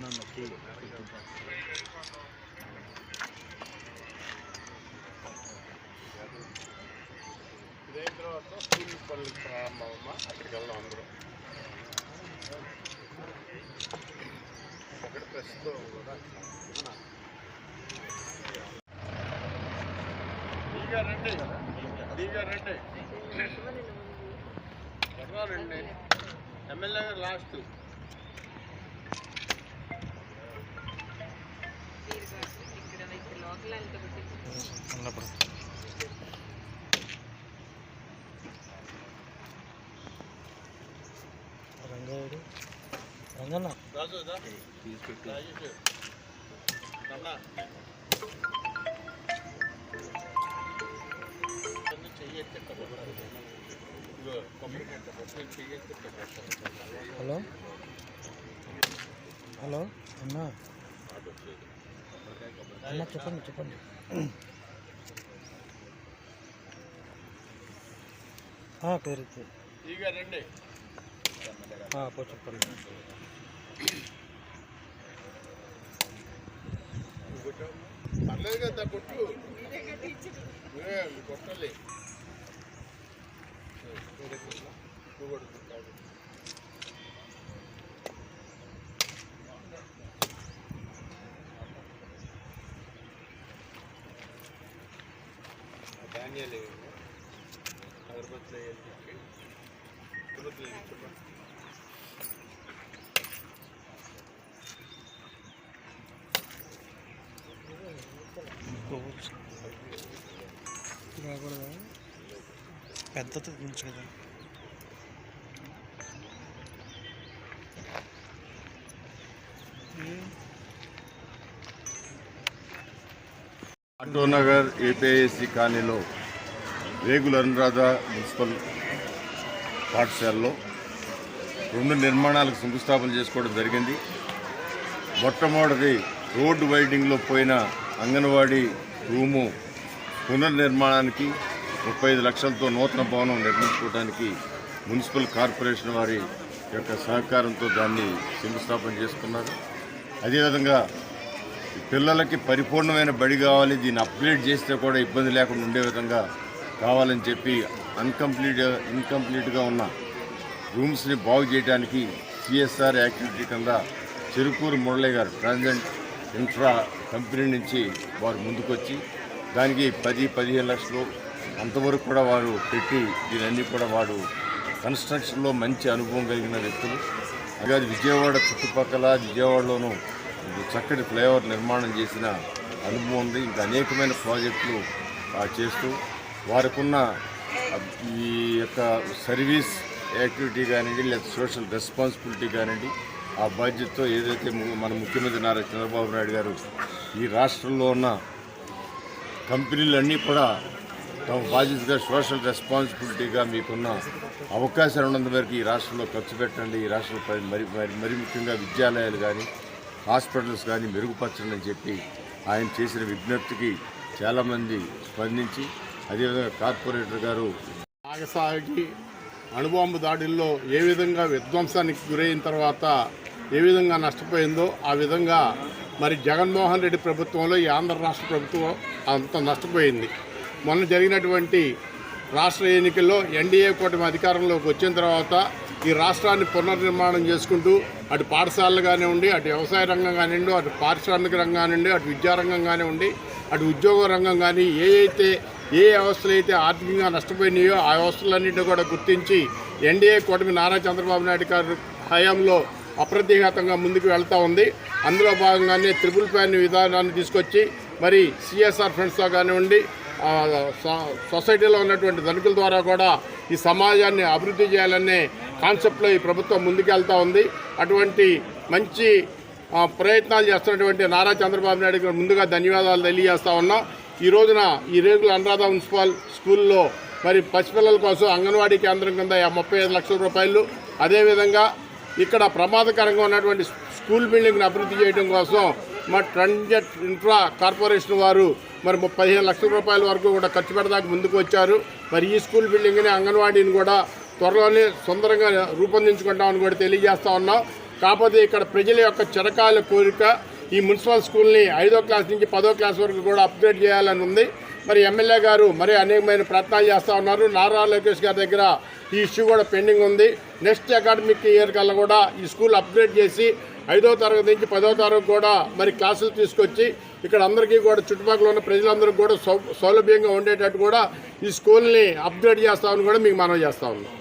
నొక్కి ఇదైన తర్వాత స్కూల్ పనులు ప్రారంభమమ్మా అక్కడికి వెళ్దాం అందరూ అక్కడ ప్రస్తుతం కూడా డీగా రండి డీగా రండి ఎక్కడ రండి ఎమ్మెల్యే గారు లాస్ట్ చెయ్యి ఎత్తి ఇక్కడ పెట్టాలి. హలో హలో అన్నా అన్న చెప్పండి చెప్పండి. పేరు రండి. చెప్పండి. పర్లేదు కదా కొట్టు కొట్టాలి. నువ్వు ధాన్యాలు ఇవి. అగరబత్తులు అగరబత్తులు రాకూడదా పెద్దది కదా. నగర్ ఏపీఐసి కాలనీలో రేగుల అనురాధ మున్సిపల్ పాఠశాలలో రెండు నిర్మాణాలకు శంకుస్థాపన చేసుకోవడం జరిగింది. మొట్టమొదటిది రోడ్డు వైడింగ్లో పోయిన అంగన్వాడీ రూము పునర్నిర్మాణానికి ముప్పై ఐదు లక్షలతో నూతన భవనం నిర్మించుకోవడానికి మున్సిపల్ కార్పొరేషన్ వారి యొక్క సహకారంతో దాన్ని శంకుస్థాపన చేసుకున్నారు. అదేవిధంగా పిల్లలకి పరిపూర్ణమైన బడి కావాలి దీన్ని అప్గ్రేడ్ చేస్తే కూడా ఇబ్బంది లేకుండా ఉండే విధంగా కావాలని చెప్పి అన్కంప్లీట్ ఇన్కంప్లీట్గా ఉన్న రూమ్స్ని బాగు చేయడానికి సిఎస్ఆర్ యాక్టివిటీ కింద చెరుకూరు మురళి గారు ట్రాన్జెంట్ ఇన్ఫ్రా కంపెనీ నుంచి వారు ముందుకొచ్చి దానికి పది పదిహేను లక్షలు అంతవరకు కూడా వారు పెట్టి దీనన్నీ కూడా వారు కన్స్ట్రక్షన్లో మంచి అనుభవం కలిగిన వ్యక్తులు. అలాగే విజయవాడ చుట్టుపక్కల విజయవాడలోనూ చక్కటి ఫ్లైఓవర్ నిర్మాణం చేసిన అనుభవం ఉంది. ఇంకా అనేకమైన ప్రాజెక్టులు ఆ, చేస్తూ వారికున్న ఈ యొక్క సర్వీస్ యాక్టివిటీ కానివ్వండి లేదా సోషల్ రెస్పాన్సిబిలిటీ కానివ్వండి ఆ బాధ్యతతో ఏదైతే మన ముఖ్యమంత్రి నారా చంద్రబాబు నాయుడు గారు ఈ రాష్ట్రంలో ఉన్న కంపెనీలన్నీ కూడా తమ బాధ్యతగా సోషల్ రెస్పాన్సిబిలిటీగా మీకున్న అవకాశాలు ఉన్నంత మేరకు ఈ రాష్ట్రంలో ఖర్చు పెట్టండి. ఈ రాష్ట్రంలో మరి మరి మరి ముఖ్యంగా విద్యాలయాలు కానీ హాస్పిటల్స్ కానీ మెరుగుపరచండి చెప్పి ఆయన చేసిన విజ్ఞప్తికి చాలామంది స్పందించి అదేవిధంగా కార్పొరేటర్ గారు నాగసాగి అణుబాంబు దాడుల్లో ఏ విధంగా విధ్వంసానికి గురైన తర్వాత ఏ విధంగా నష్టపోయిందో ఆ విధంగా మరి జగన్మోహన్ రెడ్డి ప్రభుత్వంలో ఈ ఆంధ్ర రాష్ట్ర ప్రభుత్వం అంత నష్టపోయింది. మొన్న జరిగినటువంటి రాష్ట్ర ఎన్నికల్లో ఎన్డీఏ కూటమి అధికారంలోకి వచ్చిన తర్వాత ఈ రాష్ట్రాన్ని పునర్నిర్మాణం చేసుకుంటూ అటు పాఠశాలలు కానివ్వండి అటు వ్యవసాయ రంగం కానివ్వండి అటు పారిశ్రామిక రంగం కానివ్వండి అటు విద్యారంగం కానివ్వండి అటు ఉద్యోగ రంగం కానీ ఏ అయితే ఏ వ్యవస్థలు అయితే ఆర్థికంగా నష్టపోయినాయో ఆ వ్యవస్థలన్నింటినీ కూడా గుర్తించి ఎన్డీఏ కూటమి నారా చంద్రబాబు నాయుడు గారి హయాంలో అప్రతిఘాతంగా ముందుకు వెళ్తూ ఉంది. అందులో భాగంగానే త్రిపుల్ ప్యాన్ విధానాన్ని తీసుకొచ్చి మరి సిఎస్ఆర్ ఫ్రెండ్స్తో కానివ్వండి సొసైటీలో ఉన్నటువంటి ధనికుల ద్వారా కూడా ఈ సమాజాన్ని అభివృద్ధి చేయాలనే కాన్సెప్ట్లో ఈ ప్రభుత్వం ముందుకెళ్తా ఉంది. అటువంటి మంచి ప్రయత్నాలు చేస్తున్నటువంటి నారా చంద్రబాబు నాయుడు గారు ముందుగా ధన్యవాదాలు తెలియజేస్తా ఉన్నాం. ఈ రోజున ఈ రేగుల అనురాధ మున్సిపల్ స్కూల్లో మరి పసిపిల్లల కోసం అంగన్వాడీ కేంద్రం కింద ముప్పై ఐదు లక్షల రూపాయలు. అదేవిధంగా ఇక్కడ ప్రమాదకరంగా ఉన్నటువంటి స్కూల్ బిల్డింగ్ని అభివృద్ధి చేయడం కోసం మా ట్రంజెట్ ఇన్ఫ్రా కార్పొరేషన్ వారు మరి పదిహేను లక్షల రూపాయల వరకు కూడా ఖర్చు పెడదాకా ముందుకు వచ్చారు. మరి ఈ స్కూల్ బిల్డింగ్ని అంగన్వాడీని కూడా త్వరలోనే సుందరంగా రూపొందించుకుంటామని కూడా తెలియజేస్తా ఉన్నాం. కాకపోతే ఇక్కడ ప్రజల యొక్క చిరకాల కోరిక ఈ మున్సిపల్ స్కూల్ని ఐదో క్లాస్ నుంచి పదో క్లాస్ వరకు కూడా అప్గ్రేడ్ చేయాలని ఉంది. మరి ఎమ్మెల్యే గారు మరి అనేకమైన ప్రయత్నాలు చేస్తూ ఉన్నారు. నారా లోకేష్ గారి దగ్గర ఈ ఇష్యూ కూడా పెండింగ్ ఉంది. నెక్స్ట్ అకాడమిక్ ఇయర్ కల్లా కూడా ఈ స్కూల్ అప్గ్రేడ్ చేసి ఐదో తరగతి నుంచి పదో తరగతి కూడా మరి క్లాసులు తీసుకొచ్చి ఇక్కడ అందరికీ కూడా చుట్టుపక్కల ఉన్న ప్రజలందరికీ కూడా సౌ సౌలభ్యంగా ఉండేటట్టు కూడా ఈ స్కూల్ని అప్గ్రేడ్ చేస్తామని కూడా మీకు మనం చేస్తా ఉన్నాం.